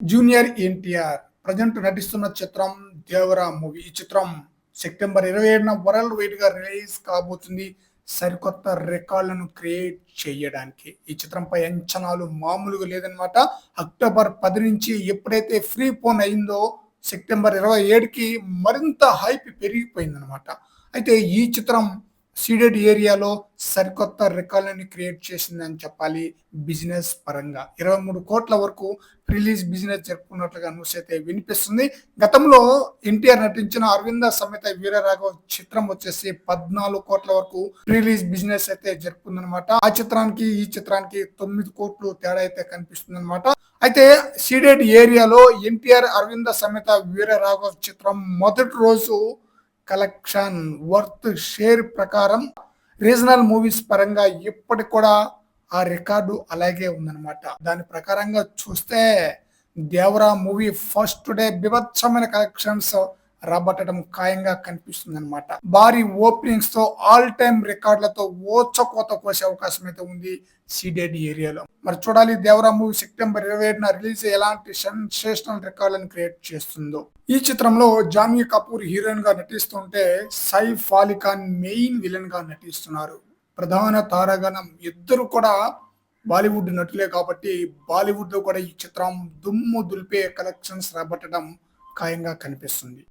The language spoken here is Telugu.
జూనియర్ ఎన్టీఆర్ ప్రజెంట్ నటిస్తున్న చిత్రం దేవరా మూవీ. ఈ చిత్రం సెప్టెంబర్ ఇరవై ఏడున వరల్డ్ వైడ్గా రిలీజ్ కాబోతుంది సరికొత్త రికార్డులను క్రియేట్ చేయడానికి. ఈ చిత్రంపై అంచనాలు మామూలుగా లేదనమాట అక్టోబర్ పది నుంచి ఎప్పుడైతే ఫ్రీ ఫోన్ అయిందో సెప్టెంబర్ ఇరవై ఏడుకి మరింత హైప్ పెరిగిపోయిందనమాట అయితే ఈ చిత్రం సీడెడ్ ఏరియాలో సరికొత్త రికార్డులను క్రియేట్ చేసిందని చెప్పాలి బిజినెస్ పరంగా. ఇరవై మూడు కోట్ల వరకు రిలీజ్ బిజినెస్ జరుపుకున్నట్లుగా న్యూస్ అయితే వినిపిస్తుంది. గతంలో ఎన్టీఆర్ నటించిన అరవింద సమేత వీరరాఘవ చిత్రం వచ్చేసి పద్నాలుగు కోట్ల వరకు రిలీజ్ బిజినెస్ అయితే జరుపుకుందనమాట ఆ చిత్రానికి ఈ చిత్రానికి తొమ్మిది కోట్లు తేడా అయితే కనిపిస్తుంది అనమాట అయితే సీడెడ్ ఏరియాలో ఎన్టీఆర్ అరవింద సమేత వీరరాఘవ చిత్రం మొదటి రోజు కలెక్షన్ వర్త్ షేర్ ప్రకారం రీజనల్ మూవీస్ పరంగా ఇప్పటికి కూడా ఆ రికార్డు అలాగే ఉందన్నమాట. దాని ప్రకారంగా చూస్తే దేవరా మూవీ ఫస్ట్ డే బిభత్సమైన కలెక్షన్స్ రాబట్టడం ఖాయంగా కనిపిస్తుంది అనమాట భారీ ఓపెనింగ్స్తో ఆల్ టైమ్ రికార్డులతో ఓచకోత కోసే అవకాశం అయితే ఉంది సీడెడ్ ఏరియాలో. మరి చూడాలి దేవరా మూవీ సెప్టెంబర్ ఇరవై ఏడున రిలీజ్ ఎలాంటి సెన్సేషనల్ రికార్డులను క్రియేట్ చేస్తుందో. ఈ చిత్రంలో జాన్వీ కపూర్ హీరోయిన్గా నటిస్తుంటే సైఫ్ అలీ ఖాన్ మెయిన్ విలన్గా నటిస్తున్నారు. ప్రధాన తారాగణం ఇద్దరు కూడా బాలీవుడ్ నటులే కాబట్టి బాలీవుడ్లో కూడా ఈ చిత్రం దుమ్ము దులిపే కలెక్షన్స్ రాబట్టడం ఖాయంగా కనిపిస్తుంది.